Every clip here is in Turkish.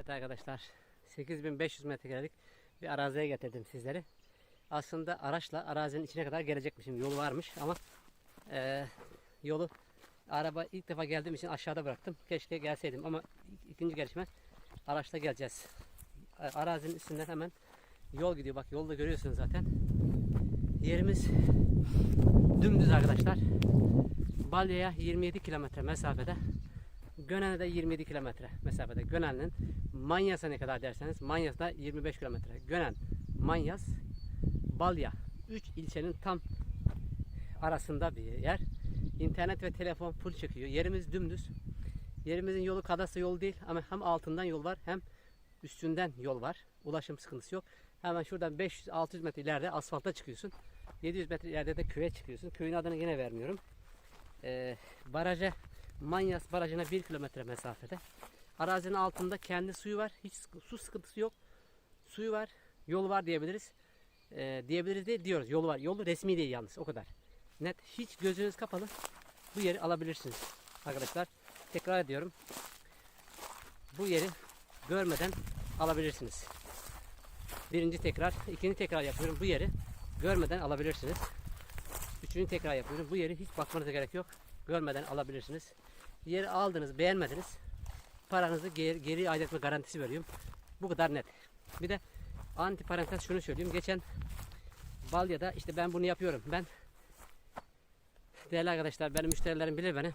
Evet arkadaşlar 8500 metrekarelik bir araziye getirdim sizleri. Aslında araçla arazinin içine kadar gelecekmişim. Yolu varmış ama eee, yolu araba ilk defa geldiğim için aşağıda bıraktım. Keşke gelseydim ama ikinci gelişme araçla geleceğiz. E, Arazinin üstünden hemen yol gidiyor. Bak yolda görüyorsunuz zaten. Yerimiz dümdüz arkadaşlar. Balya'ya 27 kilometre mesafede. Gönen'e de 27 kilometre mesafede. Gönen'in Manyas'a ne kadar derseniz Manyas'da 25 kilometre. Gönen, Manyas, Balya 3 ilçenin tam arasında bir yer. İnternet ve telefon full çıkıyor. Yerimiz dümdüz. Yerimizin yolu kadastro yolu değil ama hem altından yol var hem üstünden yol var. Ulaşım sıkıntısı yok. Hemen şuradan 500-600 metre ileride asfalta çıkıyorsun. 700 metre ileride de köye çıkıyorsun. Köyün adını yine vermiyorum. Ee, baraja Manyas barajına 1 kilometre mesafede. Arazinin altında kendi suyu var. Hiç su sıkıntısı yok. Suyu var. Yolu var diyebiliriz. Ee, diyebiliriz değil diyoruz. Yolu var. Yolu resmi değil yalnız. O kadar. Net. Hiç gözünüz kapalı. Bu yeri alabilirsiniz. Arkadaşlar tekrar ediyorum. Bu yeri görmeden alabilirsiniz. Birinci tekrar, ikinci tekrar yapıyorum. Bu yeri görmeden alabilirsiniz. Üçüncü tekrar yapıyorum. Bu yeri hiç bakmanıza gerek yok. Görmeden alabilirsiniz. Yeri aldınız, beğenmediniz. Paranızı geri, geri etme garantisi veriyorum. Bu kadar net. Bir de anti parantez şunu söyleyeyim. Geçen Balya'da işte ben bunu yapıyorum. Ben değerli arkadaşlar benim müşterilerim bilir beni.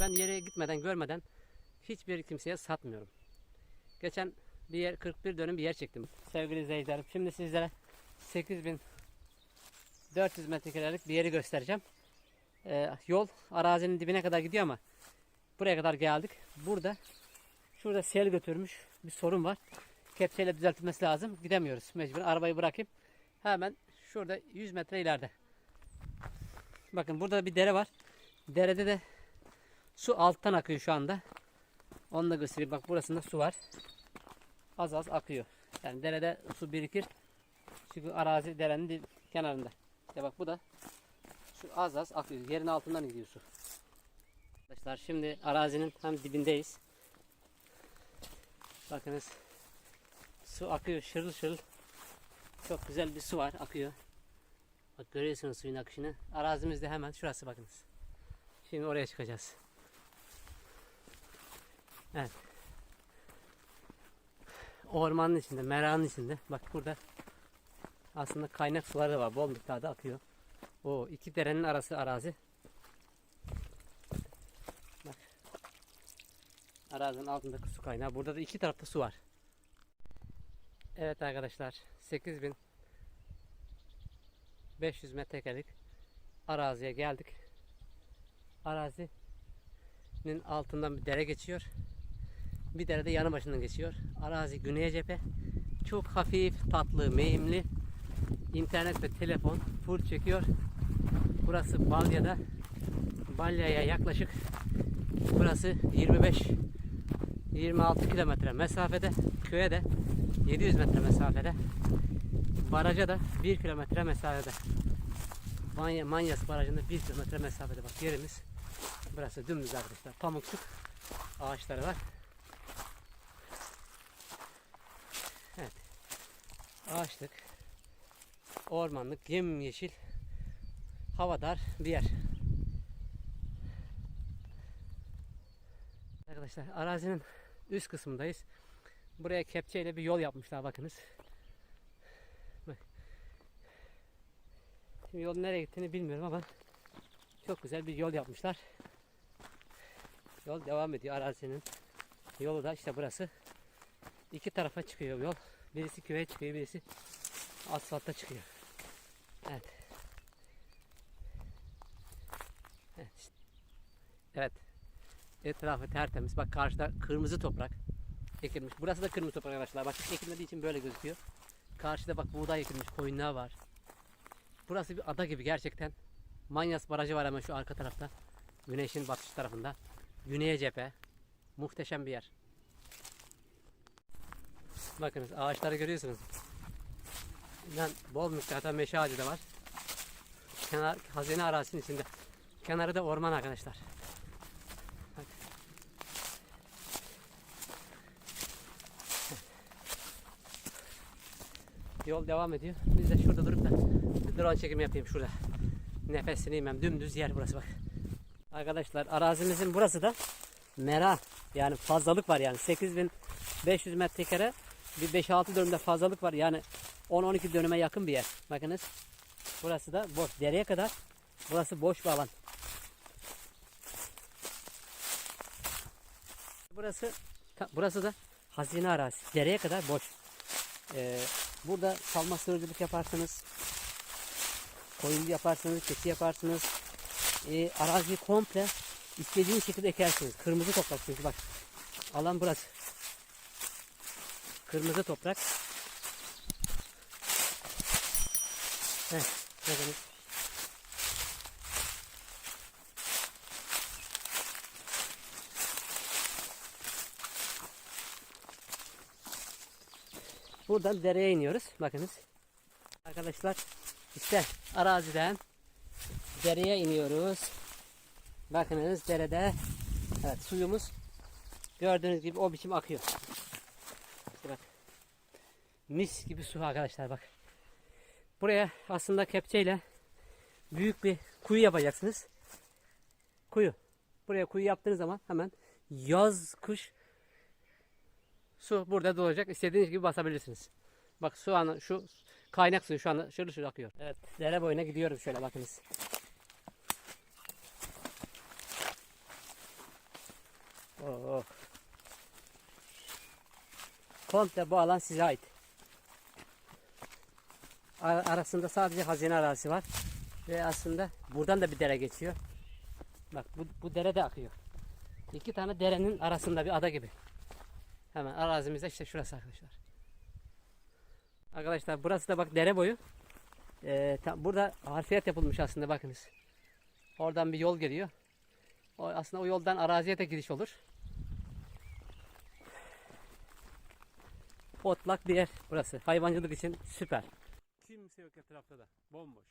Ben yere gitmeden görmeden hiçbir kimseye satmıyorum. Geçen bir yer 41 dönüm bir yer çektim. Sevgili izleyicilerim şimdi sizlere 8400 metrekarelik bir yeri göstereceğim. Ee, yol arazinin dibine kadar gidiyor ama buraya kadar geldik. Burada şurada sel götürmüş bir sorun var. Kepçeyle düzeltilmesi lazım. Gidemiyoruz mecbur. Arabayı bırakayım. Hemen şurada 100 metre ileride. Bakın burada bir dere var. Derede de su alttan akıyor şu anda. Onu da göstereyim. Bak burasında su var. Az az akıyor. Yani derede su birikir. Çünkü arazi derenin kenarında. İşte bak bu da su az az akıyor. Yerin altından gidiyor su. Arkadaşlar şimdi arazinin tam dibindeyiz. Bakınız su akıyor şırıl şırıl. Çok güzel bir su var akıyor. Bak görüyorsunuz suyun akışını. Arazimiz de hemen şurası bakınız. Şimdi oraya çıkacağız. Evet. Ormanın içinde, meranın içinde. Bak burada aslında kaynak suları var. Bol miktarda akıyor. O iki derenin arası arazi. Bak. Arazinin altındaki su kaynağı. Burada da iki tarafta su var. Evet arkadaşlar. 8000 500 metrekarelik araziye geldik. Arazinin altından bir dere geçiyor. Bir dere de yanı başından geçiyor. Arazi güneye cephe. Çok hafif, tatlı, meyimli. İnternet ve telefon full çekiyor. Burası Balya'da. Balya'ya yaklaşık burası 25 26 kilometre mesafede. Köye de 700 metre mesafede. Baraja da 1 kilometre mesafede. Manya, Manyas Barajı'nda 1 kilometre mesafede bak yerimiz. Burası dümdüz arkadaşlar. Pamukçuk ağaçları var. Evet. Ağaçlık, ormanlık, yemyeşil, havadar bir yer. Arkadaşlar arazinin üst kısmındayız. Buraya kepçeyle bir yol yapmışlar bakınız. Bak. Şimdi yolun nereye gittiğini bilmiyorum ama çok güzel bir yol yapmışlar. Yol devam ediyor arazinin. Yolu da işte burası. İki tarafa çıkıyor yol. Birisi köye çıkıyor, birisi asfalta çıkıyor. Evet. Evet. Evet. Etrafı tertemiz. Bak karşıda kırmızı toprak ekilmiş. Burası da kırmızı toprak arkadaşlar. Bak ekilmediği için böyle gözüküyor. Karşıda bak buğday ekilmiş, koyunlar var. Burası bir ada gibi gerçekten. Manyas Barajı var hemen şu arka tarafta. Güneşin batış tarafında. Güneye cephe. Muhteşem bir yer. Bakınız ağaçları görüyorsunuz. Yani bol miktarda meşe ağacı da var. Kenar, hazine arazisinin içinde. Kenarı da orman arkadaşlar. Bak. Yol devam ediyor. Biz de şurada durup da drone çekimi yapayım şurada. Nefesini yemem. Dümdüz yer burası bak. Arkadaşlar arazimizin burası da mera. Yani fazlalık var yani. 8500 metrekare bir 5-6 dönümde fazlalık var. Yani 10-12 dönüme yakın bir yer. Bakınız. Burası da boş. Dereye kadar burası boş bir alan. Burası burası da hazine arazisi. Dereye kadar boş. Ee, burada salma sığırcılık yaparsınız. Koyun yaparsınız, keçi yaparsınız. Ee, araziyi komple istediğiniz şekilde ekersiniz. Kırmızı toprak çünkü bak. Alan burası. Kırmızı toprak. Heh, bakınız. Buradan dereye iniyoruz. Bakınız. Arkadaşlar işte araziden dereye iniyoruz. Bakınız derede evet suyumuz gördüğünüz gibi o biçim akıyor. İşte bak. Mis gibi su arkadaşlar bak. Buraya aslında kepçeyle büyük bir kuyu yapacaksınız. Kuyu. Buraya kuyu yaptığınız zaman hemen yaz kış Su burada dolacak. İstediğiniz gibi basabilirsiniz. Bak su an şu kaynak suyu şu anda şırıl şırıl akıyor. Evet dere boyuna gidiyoruz şöyle bakınız. Oo. Komple bu alan size ait. Ar- arasında sadece hazine arazisi var. Ve aslında buradan da bir dere geçiyor. Bak bu, bu dere de akıyor. İki tane derenin arasında bir ada gibi. Hemen arazimizde işte şurası arkadaşlar. Arkadaşlar burası da bak dere boyu. Ee, ta- burada harfiyat yapılmış aslında bakınız. Oradan bir yol geliyor. O, aslında o yoldan araziye de giriş olur. Otlak bir yer burası. Hayvancılık için süper. Kimse yok etrafta da. Bomboş.